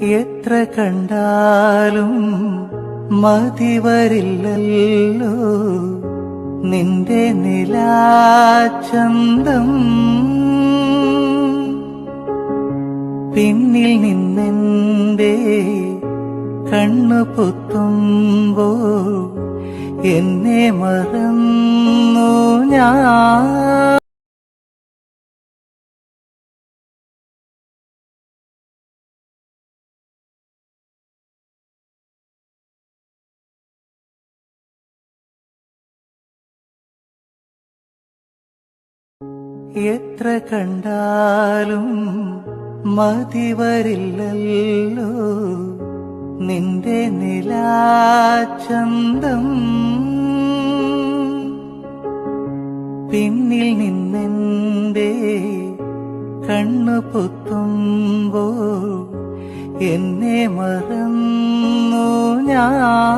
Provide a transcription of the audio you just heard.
എത്ര കണ്ടാലും മതിവരില്ലല്ലോ. നിന്റെ നിലാചന്തം. പിന്നിൽ നിന്നെന്റെ കണ്ണു പൊത്തുമ്പോ എന്നെ മറന്നു ഞാൻ. എത്ര കണ്ടാലും മതിവരില്ലല്ലോ. നിന്റെ നിലാചന്തം പിന്നിൽ നിന്നെന്റെ കണ്ണു പൊത്തുമ്പോ എന്നെ മറന്നു ഞാൻ.